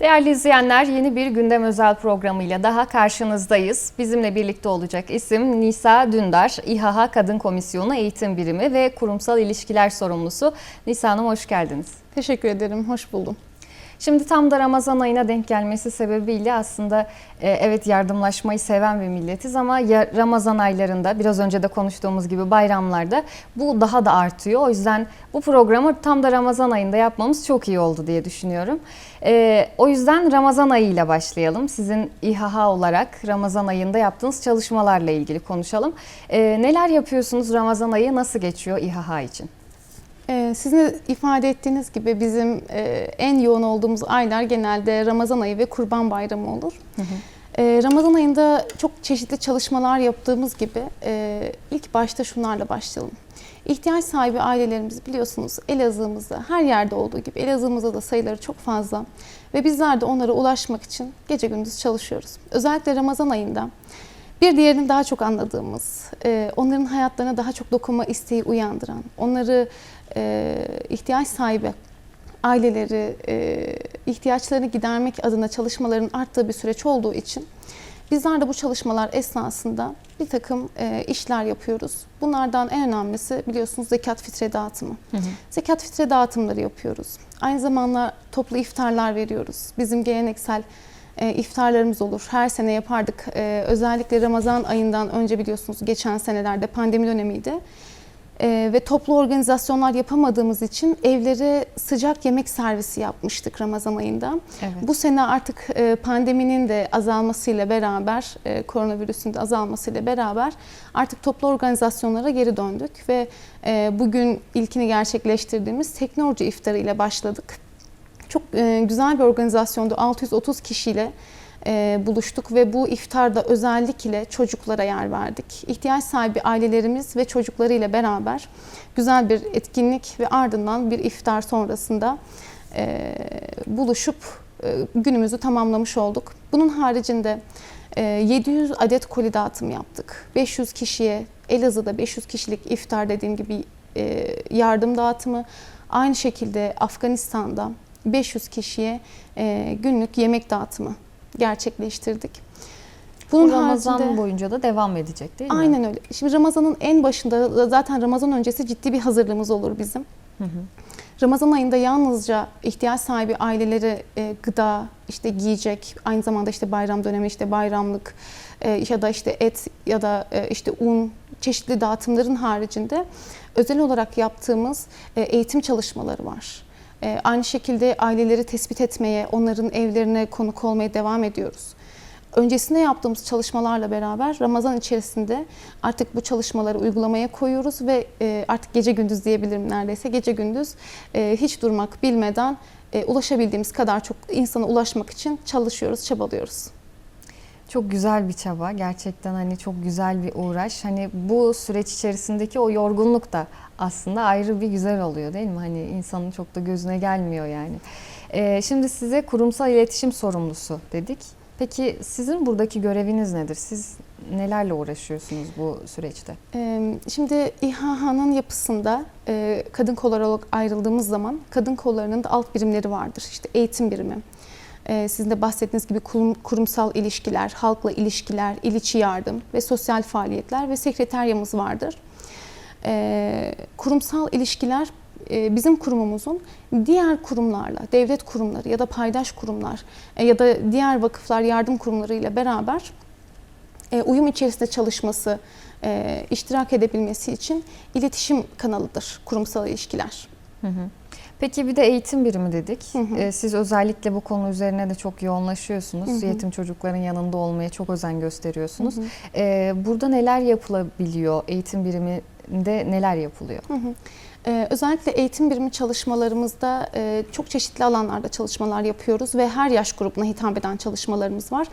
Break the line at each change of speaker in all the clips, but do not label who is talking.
Değerli izleyenler yeni bir gündem özel programıyla daha karşınızdayız. Bizimle birlikte olacak isim Nisa Dündar, İHA Kadın Komisyonu Eğitim Birimi ve Kurumsal İlişkiler Sorumlusu. Nisa Hanım hoş geldiniz.
Teşekkür ederim, hoş buldum.
Şimdi tam da Ramazan ayına denk gelmesi sebebiyle aslında e, evet yardımlaşmayı seven bir milletiz ama Ramazan aylarında biraz önce de konuştuğumuz gibi bayramlarda bu daha da artıyor. O yüzden bu programı tam da Ramazan ayında yapmamız çok iyi oldu diye düşünüyorum. E, o yüzden Ramazan ayı ile başlayalım. Sizin İHA olarak Ramazan ayında yaptığınız çalışmalarla ilgili konuşalım. E, neler yapıyorsunuz Ramazan ayı nasıl geçiyor İHA için?
Ee, sizin de ifade ettiğiniz gibi bizim e, en yoğun olduğumuz aylar genelde Ramazan ayı ve Kurban Bayramı olur.
Hı hı.
Ee, Ramazan ayında çok çeşitli çalışmalar yaptığımız gibi e, ilk başta şunlarla başlayalım. İhtiyaç sahibi ailelerimiz biliyorsunuz Elazığ'ımızda her yerde olduğu gibi Elazığ'ımızda da sayıları çok fazla ve bizler de onlara ulaşmak için gece gündüz çalışıyoruz. Özellikle Ramazan ayında bir diğerini daha çok anladığımız, e, onların hayatlarına daha çok dokunma isteği uyandıran, onları e, ihtiyaç sahibi aileleri e, ihtiyaçlarını gidermek adına çalışmaların arttığı bir süreç olduğu için bizler de bu çalışmalar esnasında bir takım e, işler yapıyoruz. Bunlardan en önemlisi biliyorsunuz zekat fitre dağıtımı.
Hı hı.
Zekat fitre dağıtımları yapıyoruz. Aynı zamanda toplu iftarlar veriyoruz. Bizim geleneksel e, iftarlarımız olur. Her sene yapardık. E, özellikle Ramazan ayından önce biliyorsunuz geçen senelerde pandemi dönemiydi. E, ve toplu organizasyonlar yapamadığımız için evlere sıcak yemek servisi yapmıştık Ramazan ayında.
Evet.
Bu sene artık e, pandeminin de azalmasıyla beraber, e, koronavirüsün de azalmasıyla beraber artık toplu organizasyonlara geri döndük ve e, bugün ilkini gerçekleştirdiğimiz Teknoloji İftarı ile başladık. Çok e, güzel bir organizasyondu. 630 kişiyle e, buluştuk ve bu iftarda özellikle çocuklara yer verdik. İhtiyaç sahibi ailelerimiz ve çocuklarıyla beraber güzel bir etkinlik ve ardından bir iftar sonrasında e, buluşup e, günümüzü tamamlamış olduk. Bunun haricinde e, 700 adet koli dağıtım yaptık. 500 kişiye Elazığ'da 500 kişilik iftar dediğim gibi e, yardım dağıtımı. Aynı şekilde Afganistan'da 500 kişiye e, günlük yemek dağıtımı gerçekleştirdik.
Bu Ramazan
haricinde-
boyunca da devam edecek değil mi?
Aynen öyle. Şimdi Ramazan'ın en başında da zaten Ramazan öncesi ciddi bir hazırlığımız olur bizim.
Hı hı.
Ramazan ayında yalnızca ihtiyaç sahibi ailelere e, gıda, işte giyecek, aynı zamanda işte bayram dönemi işte bayramlık e, ya da işte et ya da e, işte un çeşitli dağıtımların haricinde özel olarak yaptığımız e, eğitim çalışmaları var. E, aynı şekilde aileleri tespit etmeye, onların evlerine konuk olmaya devam ediyoruz. Öncesinde yaptığımız çalışmalarla beraber Ramazan içerisinde artık bu çalışmaları uygulamaya koyuyoruz ve e, artık gece gündüz diyebilirim neredeyse gece gündüz e, hiç durmak bilmeden e, ulaşabildiğimiz kadar çok insana ulaşmak için çalışıyoruz, çabalıyoruz.
Çok güzel bir çaba. Gerçekten hani çok güzel bir uğraş. Hani bu süreç içerisindeki o yorgunluk da aslında ayrı bir güzel oluyor değil mi? Hani insanın çok da gözüne gelmiyor yani. Ee, şimdi size kurumsal iletişim sorumlusu dedik. Peki sizin buradaki göreviniz nedir? Siz nelerle uğraşıyorsunuz bu süreçte?
Ee, Şimdi İHA'nın yapısında e, kadın kolları olarak ayrıldığımız zaman kadın kollarının da alt birimleri vardır. İşte eğitim birimi, e, sizin de bahsettiğiniz gibi kurum- kurumsal ilişkiler, halkla ilişkiler, il içi yardım ve sosyal faaliyetler ve sekreteryamız vardır. E, Kurumsal ilişkiler e, bizim kurumumuzun diğer kurumlarla, devlet kurumları ya da paydaş kurumlar e, ya da diğer vakıflar, yardım kurumlarıyla beraber e, uyum içerisinde çalışması, iştirak edebilmesi için iletişim kanalıdır kurumsal ilişkiler.
Hı hı. Peki bir de eğitim birimi dedik.
Hı hı.
Siz özellikle bu konu üzerine de çok yoğunlaşıyorsunuz.
Hı hı.
Yetim çocukların yanında olmaya çok özen gösteriyorsunuz.
Hı hı.
Burada neler yapılabiliyor? Eğitim biriminde neler yapılıyor?
Hı hı. Ee, özellikle eğitim birimi çalışmalarımızda e, çok çeşitli alanlarda çalışmalar yapıyoruz ve her yaş grubuna hitap eden çalışmalarımız var.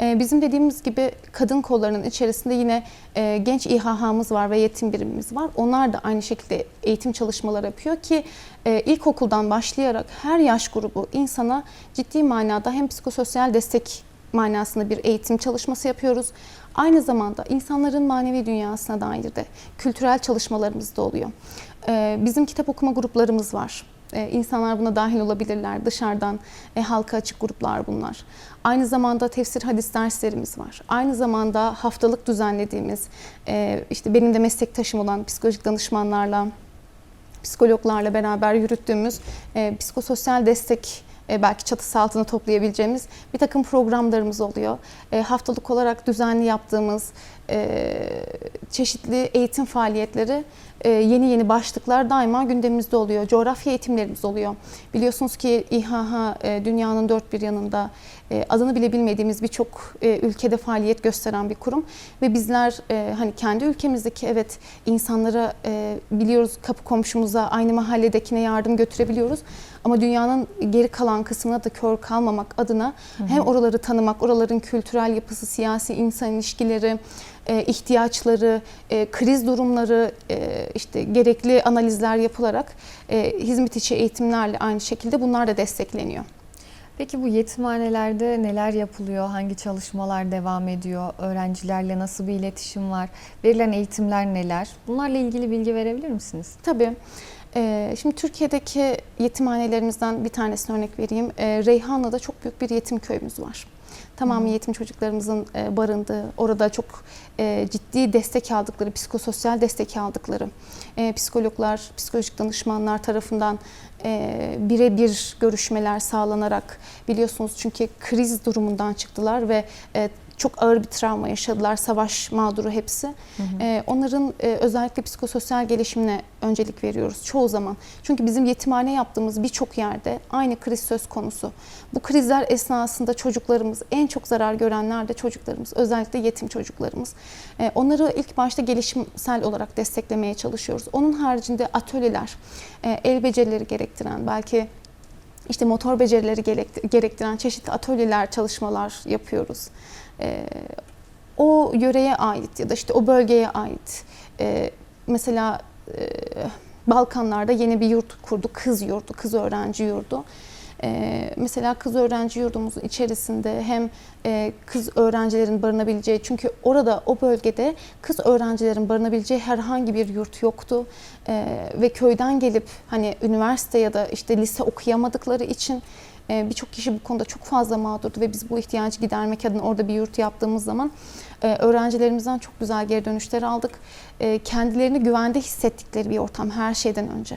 Ee, bizim dediğimiz gibi kadın kollarının içerisinde yine e, genç İHH'mız var ve yetim birimimiz var. Onlar da aynı şekilde eğitim çalışmaları yapıyor ki e, ilkokuldan başlayarak her yaş grubu insana ciddi manada hem psikososyal destek manasında bir eğitim çalışması yapıyoruz. Aynı zamanda insanların manevi dünyasına dair de kültürel çalışmalarımız da oluyor. Ee, Bizim kitap okuma gruplarımız var. E, insanlar buna dahil olabilirler. Dışarıdan e, halka açık gruplar bunlar. Aynı zamanda tefsir hadis derslerimiz var. Aynı zamanda haftalık düzenlediğimiz, e, işte benim de meslektaşım olan psikolojik danışmanlarla, psikologlarla beraber yürüttüğümüz e, psikososyal destek e, belki çatısı altında toplayabileceğimiz bir takım programlarımız oluyor. E, haftalık olarak düzenli yaptığımız çeşitli eğitim faaliyetleri e, yeni yeni başlıklar daima gündemimizde oluyor. Coğrafya eğitimlerimiz oluyor. Biliyorsunuz ki İHH e, dünyanın dört bir yanında e, adını bile bilmediğimiz birçok e, ülkede faaliyet gösteren bir kurum ve bizler e, hani kendi ülkemizdeki evet insanlara e, biliyoruz kapı komşumuza aynı mahalledekine yardım götürebiliyoruz ama dünyanın geri kalan kısmına da kör kalmamak adına hem oraları tanımak, oraların kültürel yapısı, siyasi insan ilişkileri, e, ihtiyaçları, e, kriz durumları e, işte gerekli analizler yapılarak e, hizmet içi eğitimlerle aynı şekilde bunlar da destekleniyor.
Peki bu yetimhanelerde neler yapılıyor? Hangi çalışmalar devam ediyor? Öğrencilerle nasıl bir iletişim var? Verilen eğitimler neler? Bunlarla ilgili bilgi verebilir misiniz?
Tabii. Ee, Şimdi Türkiye'deki yetimhanelerimizden bir tanesini örnek vereyim. Reyhanlı'da çok büyük bir yetim köyümüz var. Tamamı yetim çocuklarımızın e, barındığı, orada çok e, ciddi destek aldıkları, psikososyal destek aldıkları, e, psikologlar, psikolojik danışmanlar tarafından birebir görüşmeler sağlanarak biliyorsunuz çünkü kriz durumundan çıktılar ve çok ağır bir travma yaşadılar. Savaş mağduru hepsi. Ee, onların e, özellikle psikososyal gelişimine öncelik veriyoruz çoğu zaman. Çünkü bizim yetimhane yaptığımız birçok yerde aynı kriz söz konusu. Bu krizler esnasında çocuklarımız, en çok zarar görenler de çocuklarımız. Özellikle yetim çocuklarımız. Ee, onları ilk başta gelişimsel olarak desteklemeye çalışıyoruz. Onun haricinde atölyeler, e, el becerileri gerektiren, belki işte motor becerileri gerekt- gerektiren çeşitli atölyeler, çalışmalar yapıyoruz. Ee, o yöreye ait ya da işte o bölgeye ait e, mesela e, Balkanlarda yeni bir yurt kurdu, kız yurdu, kız öğrenci yurdu. Ee, mesela kız öğrenci yurdumuzun içerisinde hem e, kız öğrencilerin barınabileceği çünkü orada o bölgede kız öğrencilerin barınabileceği herhangi bir yurt yoktu Ee, ve köyden gelip hani üniversite ya da işte lise okuyamadıkları için birçok kişi bu konuda çok fazla mağdurdu ve biz bu ihtiyacı gidermek adına orada bir yurt yaptığımız zaman e, öğrencilerimizden çok güzel geri dönüşler aldık. E, Kendilerini güvende hissettikleri bir ortam her şeyden önce.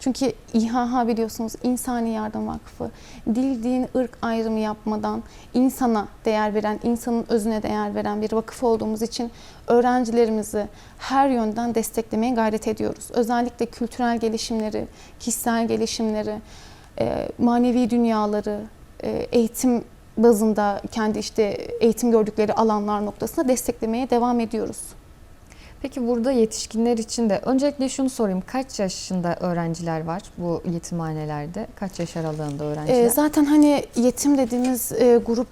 Çünkü İHH biliyorsunuz İnsani Yardım Vakfı dil, din, ırk ayrımı yapmadan insana değer veren, insanın özüne değer veren bir vakıf olduğumuz için öğrencilerimizi her yönden desteklemeye gayret ediyoruz. Özellikle kültürel gelişimleri, kişisel gelişimleri, e, manevi dünyaları, e, eğitim bazında kendi işte eğitim gördükleri alanlar noktasında desteklemeye devam ediyoruz.
Peki burada yetişkinler için de öncelikle şunu sorayım. Kaç yaşında öğrenciler var bu yetimhanelerde? Kaç yaş aralığında öğrenciler?
E, zaten hani yetim dediğimiz e, grup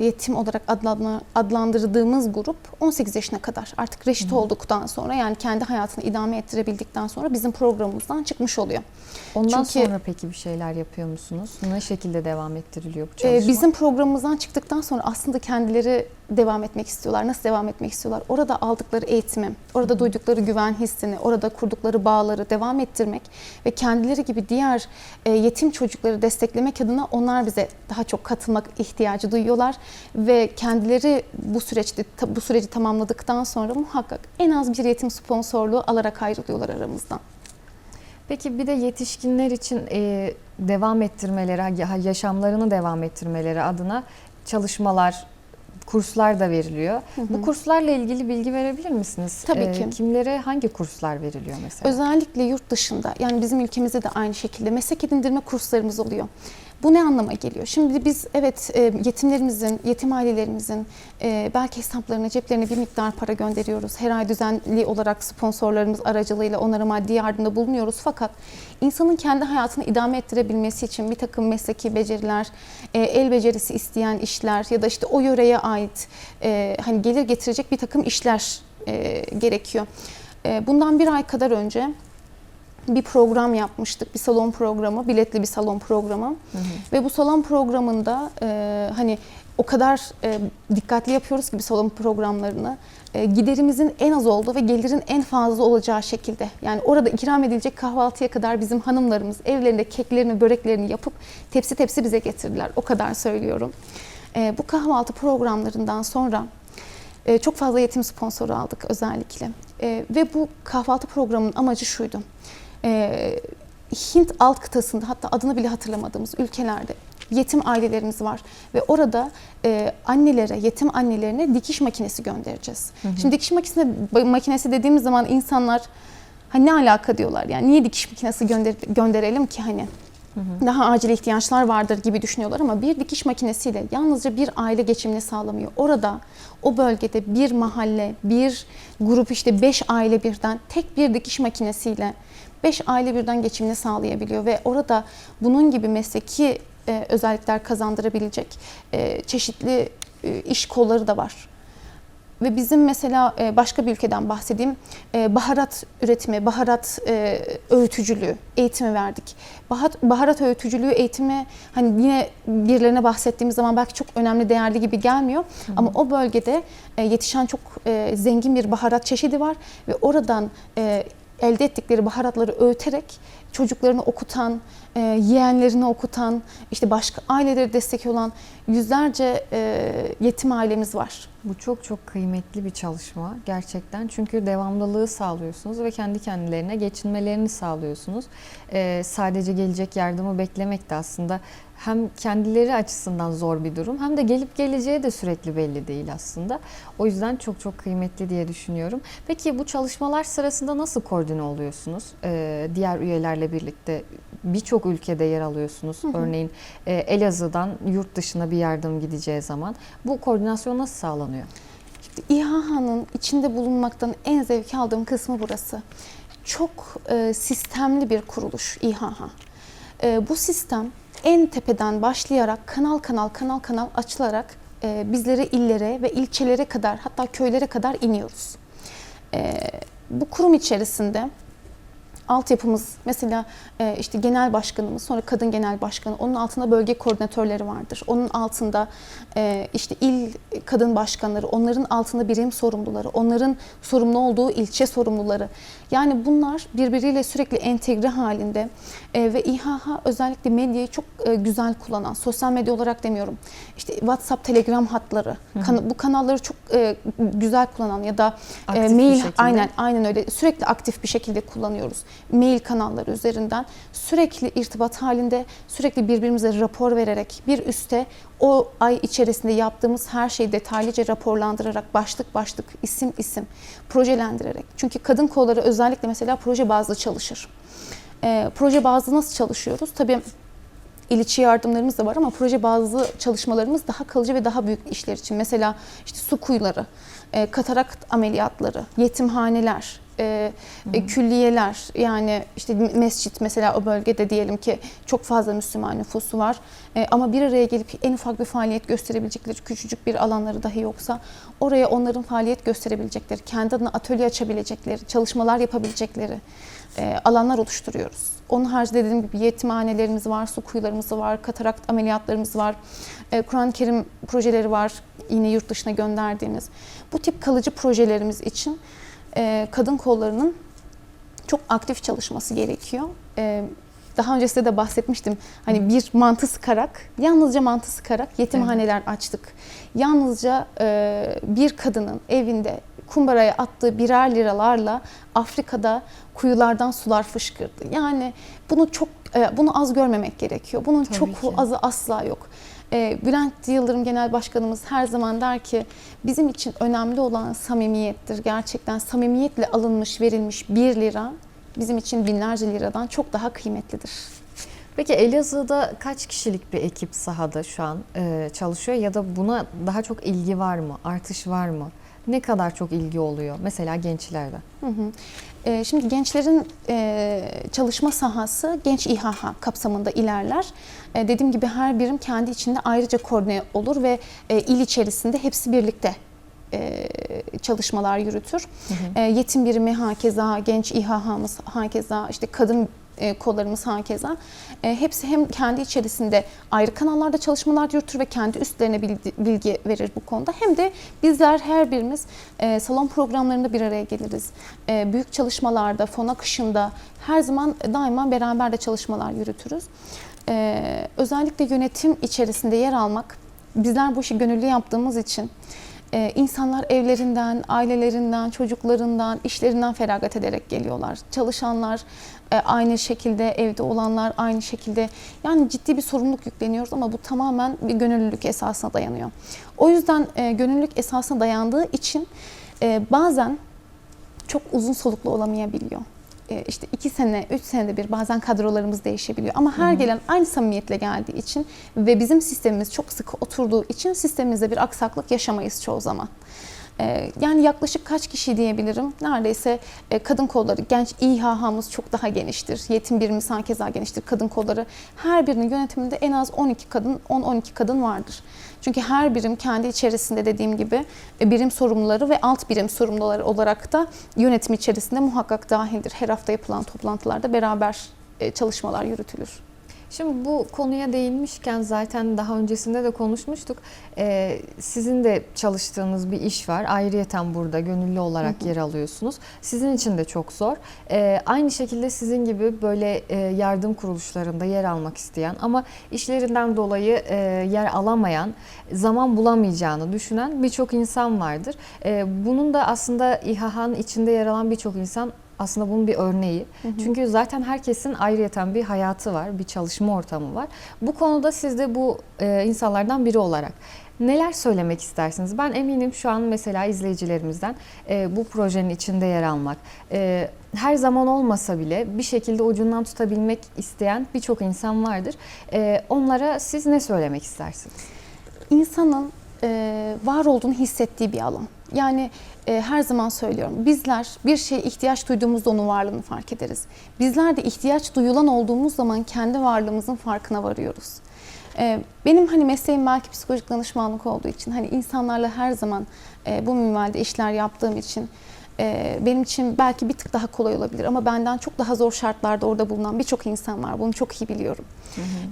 yetim olarak adlandırma- adlandırdığımız grup 18 yaşına kadar artık reşit olduktan sonra yani kendi hayatını idame ettirebildikten sonra bizim programımızdan çıkmış oluyor.
Ondan
çünkü-
sonra peki bir şeyler yapıyor musunuz? Ne şekilde devam ettiriliyor bu
Ee,
çalışma?
Bizim programımızdan çıktıktan sonra aslında kendileri devam etmek istiyorlar. Nasıl devam etmek istiyorlar? Orada aldıkları eğitimi, orada duydukları güven hissini, orada kurdukları bağları devam ettirmek ve kendileri gibi diğer e, yetim çocukları desteklemek adına onlar bize daha çok katılmak ihtiyacı duyuyorlar ve kendileri bu süreçte bu süreci tamamladıktan sonra muhakkak en az bir yetim sponsorluğu alarak ayrılıyorlar aramızdan.
Peki bir de yetişkinler için e, devam ettirmeleri, ya- yaşamlarını devam ettirmeleri adına çalışmalar, kurslar da veriliyor. Bu kurslarla ilgili bilgi verebilir misiniz?
Tabii ki.
Kimlere hangi kurslar veriliyor mesela?
Özellikle yurt dışında yani bizim ülkemizde de aynı şekilde meslek edindirme kurslarımız oluyor. Bu ne anlama geliyor? Şimdi biz evet e, yetimlerimizin, yetim ailelerimizin e, belki hesaplarına, ceplerine bir miktar para gönderiyoruz. Her ay düzenli olarak sponsorlarımız aracılığıyla onlara maddi yardımda bulunuyoruz. Fakat insanın kendi hayatını idame ettirebilmesi için bir takım mesleki beceriler, e, el becerisi isteyen işler ya da işte o yöreye ait hani gelir getirecek bir takım işler gerekiyor. Bundan bir ay kadar önce bir program yapmıştık. Bir salon programı, biletli bir salon programı. Ve bu salon programında e, hani o kadar e, dikkatli yapıyoruz ki bir salon programlarını. E, giderimizin en az olduğu ve gelirin en fazla olacağı şekilde. Yani orada ikram edilecek kahvaltıya kadar bizim hanımlarımız evlerinde keklerini, böreklerini yapıp tepsi tepsi bize getirdiler. O kadar söylüyorum. E, bu kahvaltı programlarından sonra e, çok fazla yetim sponsoru aldık özellikle. E, ve bu kahvaltı programının amacı şuydu. E, Hint alt kıtasında hatta adını bile hatırlamadığımız ülkelerde yetim ailelerimiz var. Ve orada e, annelere, yetim annelerine dikiş makinesi göndereceğiz. Şimdi dikiş makinesi, makinesi dediğimiz zaman insanlar hani ne alaka? diyorlar. Yani niye dikiş makinesi gönder, gönderelim ki hani? Daha acil ihtiyaçlar vardır gibi düşünüyorlar ama bir dikiş makinesiyle yalnızca bir aile geçimini sağlamıyor. Orada o bölgede bir mahalle, bir grup işte beş aile birden tek bir dikiş makinesiyle beş aile birden geçimini sağlayabiliyor ve orada bunun gibi mesleki e, özellikler kazandırabilecek e, çeşitli e, iş kolları da var. Ve bizim mesela e, başka bir ülkeden bahsedeyim. E, Baharat üretimi, baharat e, öğütücülüğü eğitimi verdik. Baharat, baharat öğütücülüğü eğitimi hani yine birilerine bahsettiğimiz zaman belki çok önemli, değerli gibi gelmiyor. Ama o bölgede e, yetişen çok e, zengin bir baharat çeşidi var ve oradan e, elde ettikleri baharatları öğüterek çocuklarını okutan, e, yeğenlerini okutan, işte başka aileleri destek olan yüzlerce e, yetim ailemiz var.
Bu çok çok kıymetli bir çalışma gerçekten. Çünkü devamlılığı sağlıyorsunuz ve kendi kendilerine geçinmelerini sağlıyorsunuz. Ee, sadece gelecek yardımı beklemek de aslında hem kendileri açısından zor bir durum hem de gelip geleceği de sürekli belli değil aslında. O yüzden çok çok kıymetli diye düşünüyorum. Peki bu çalışmalar sırasında nasıl koordine oluyorsunuz? Ee, diğer üyelerle birlikte birçok ülkede yer alıyorsunuz. Örneğin e, Elazığ'dan yurt dışına bir yardım gideceği zaman bu koordinasyon nasıl sağlanıyor?
İHA'nın içinde bulunmaktan en zevk aldığım kısmı burası. Çok e, sistemli bir kuruluş İHA. E, bu sistem en tepeden başlayarak kanal kanal kanal kanal açılarak e, bizlere illere ve ilçelere kadar hatta köylere kadar iniyoruz. E, bu kurum içerisinde altyapımız mesela e, işte genel başkanımız sonra kadın genel başkanı onun altında bölge koordinatörleri vardır. Onun altında e, işte il kadın başkanları, onların altında birim sorumluları, onların sorumlu olduğu ilçe sorumluları. Yani bunlar birbiriyle sürekli entegre halinde e, ve İHH özellikle medyayı çok e, güzel kullanan, sosyal medya olarak demiyorum. İşte WhatsApp, Telegram hatları, kan- bu kanalları çok e, güzel kullanan ya da e,
Aktif
mail aynen aynen öyle sürekli aktif bir şekilde kullanıyoruz. Mail kanalları üzerinden sürekli irtibat halinde, sürekli birbirimize rapor vererek bir üste o ay içerisinde yaptığımız her şeyi detaylıca raporlandırarak başlık başlık, isim isim projelendirerek. Çünkü kadın kolları özellikle mesela proje bazlı çalışır. Ee, proje bazlı nasıl çalışıyoruz? Tabii il içi yardımlarımız da var ama proje bazlı çalışmalarımız daha kalıcı ve daha büyük işler için. Mesela işte su kuyuları, e, katarakt ameliyatları, yetimhaneler, e, e, külliyeler yani işte mescit mesela o bölgede diyelim ki çok fazla Müslüman nüfusu var E, ama bir araya gelip en ufak bir faaliyet gösterebilecekleri küçücük bir alanları dahi yoksa oraya onların faaliyet gösterebilecekleri, kendi adına atölye açabilecekleri, çalışmalar yapabilecekleri e, alanlar oluşturuyoruz. Onun haricinde dediğim gibi yetimhanelerimiz var, su kuyularımız var, katarakt ameliyatlarımız var, e, Kur'an-ı Kerim projeleri var yine yurt dışına gönderdiğimiz. Bu tip kalıcı projelerimiz için e, kadın kollarının çok aktif çalışması gerekiyor. E, daha önce size de bahsetmiştim. Hani bir mantı sıkarak, yalnızca mantı sıkarak yetimhaneler açtık. Yalnızca e, bir kadının evinde kumbaraya attığı birer liralarla Afrika'da kuyulardan sular fışkırdı. Yani bunu çok e, bunu az görmemek gerekiyor. Bunun
Tabii
çok
ki.
azı asla yok. E, Bülent Yıldırım Genel Başkanımız her zaman der ki bizim için önemli olan samimiyettir. Gerçekten samimiyetle alınmış, verilmiş bir lira bizim için binlerce liradan çok daha kıymetlidir.
Peki Elazığ'da kaç kişilik bir ekip sahada şu an e, çalışıyor ya da buna daha çok ilgi var mı? Artış var mı? Ne kadar çok ilgi oluyor? Mesela gençlerde.
Hı hı. Ee, Şimdi gençlerin e, çalışma sahası genç İHH kapsamında ilerler. E, Dediğim gibi her birim kendi içinde ayrıca koordine olur ve e, il içerisinde hepsi birlikte e, çalışmalar yürütür. E, Yetim birimi hakeza, genç İHH'mız hakeza, işte kadın e, kollarımız hakeza. E, hepsi hem kendi içerisinde ayrı kanallarda çalışmalar yürütür ve kendi üstlerine bilgi, bilgi verir bu konuda. Hem de bizler her birimiz e, salon programlarında bir araya geliriz. E, büyük çalışmalarda, fon akışında her zaman daima beraber de çalışmalar yürütürüz. E, özellikle yönetim içerisinde yer almak, bizler bu işi gönüllü yaptığımız için ee, insanlar evlerinden, ailelerinden, çocuklarından, işlerinden feragat ederek geliyorlar. Çalışanlar e, aynı şekilde, evde olanlar aynı şekilde. Yani ciddi bir sorumluluk yükleniyoruz ama bu tamamen bir gönüllülük esasına dayanıyor. O yüzden e, gönüllülük esasına dayandığı için e, bazen çok uzun soluklu olamayabiliyor. E, işte iki sene, üç senede bir bazen kadrolarımız değişebiliyor. Ama her gelen aynı samimiyetle geldiği için ve bizim sistemimiz çok sıkı oturduğu için sistemimizde bir aksaklık yaşamayız çoğu zaman. E, Yani yaklaşık kaç kişi diyebilirim? Neredeyse e, kadın kolları, genç İHH'mız çok daha geniştir. Yetim birimiz hakeza geniştir. Kadın kolları her birinin yönetiminde en az 12 kadın, 10-12 kadın vardır. Çünkü her birim kendi içerisinde dediğim gibi e, birim sorumluları ve alt birim sorumluları olarak da yönetim içerisinde muhakkak dahildir. Her hafta yapılan toplantılarda beraber e, çalışmalar yürütülür.
Şimdi bu konuya değinmişken zaten daha öncesinde de konuşmuştuk. Ee, sizin de çalıştığınız bir iş var. Ayrıyeten burada gönüllü olarak yer alıyorsunuz. Sizin için de çok zor. Ee, aynı şekilde sizin gibi böyle e, yardım kuruluşlarında yer almak isteyen ama işlerinden dolayı e, yer alamayan, zaman bulamayacağını düşünen birçok insan vardır. Ee, bunun da aslında İHA'nın içinde yer alan birçok insan aslında bunun bir örneği. Çünkü zaten herkesin ayrıyeten bir hayatı var, bir çalışma ortamı var. Bu konuda siz de bu e, insanlardan biri olarak neler söylemek istersiniz? Ben eminim şu an mesela izleyicilerimizden e, bu projenin içinde yer almak, e, her zaman olmasa bile bir şekilde ucundan tutabilmek isteyen birçok insan vardır. E, onlara siz ne söylemek istersiniz?
insanın e, var olduğunu hissettiği bir alan. Yani e, her zaman söylüyorum bizler bir şeye ihtiyaç duyduğumuzda onun varlığını fark ederiz. Bizler de ihtiyaç duyulan olduğumuz zaman kendi varlığımızın farkına varıyoruz. E, benim hani mesleğim belki psikolojik danışmanlık olduğu için hani insanlarla her zaman e, bu minvalde işler yaptığım için e, benim için belki bir tık daha kolay olabilir ama benden çok daha zor şartlarda orada bulunan birçok insan var. Bunu çok iyi biliyorum.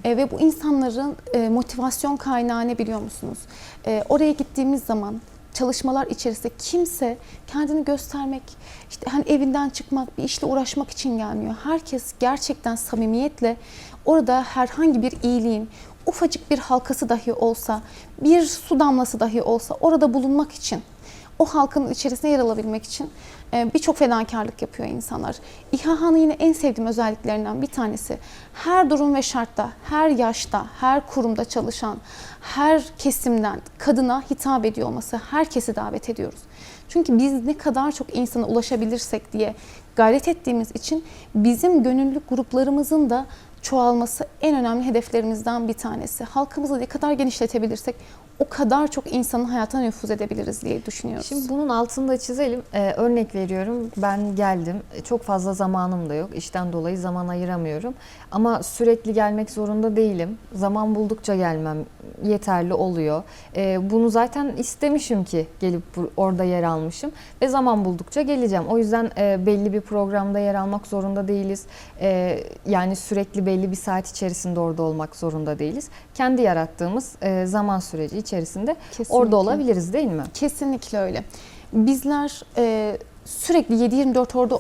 E, ve bu insanların e, motivasyon kaynağı ne biliyor musunuz? E, oraya gittiğimiz zaman çalışmalar içerisinde kimse kendini göstermek, işte hani evinden çıkmak, bir işle uğraşmak için gelmiyor. Herkes gerçekten samimiyetle orada herhangi bir iyiliğin, ufacık bir halkası dahi olsa, bir su damlası dahi olsa orada bulunmak için o halkın içerisine yer alabilmek için e, birçok fedakarlık yapıyor insanlar. İHA'nın yine en sevdiğim özelliklerinden bir tanesi her durum ve şartta, her yaşta, her kurumda çalışan, her kesimden kadına hitap ediyor olması, herkesi davet ediyoruz. Çünkü biz ne kadar çok insana ulaşabilirsek diye gayret ettiğimiz için bizim gönüllü gruplarımızın da çoğalması en önemli hedeflerimizden bir tanesi. Halkımızı ne kadar genişletebilirsek o kadar çok insanın hayatına nüfuz edebiliriz diye düşünüyoruz.
Şimdi bunun altını da çizelim. Ee, örnek veriyorum. Ben geldim. Çok fazla zamanım da yok. İşten dolayı zaman ayıramıyorum. Ama sürekli gelmek zorunda değilim. Zaman buldukça gelmem yeterli oluyor. Ee, bunu zaten istemişim ki gelip orada yer almışım ve zaman buldukça geleceğim. O yüzden e, belli bir programda yer almak zorunda değiliz. E, yani sürekli belli bir saat içerisinde orada olmak zorunda değiliz. Kendi yarattığımız e, zaman süreci içerisinde
Kesinlikle.
orada olabiliriz değil mi?
Kesinlikle öyle. Bizler e, sürekli 7-24 orada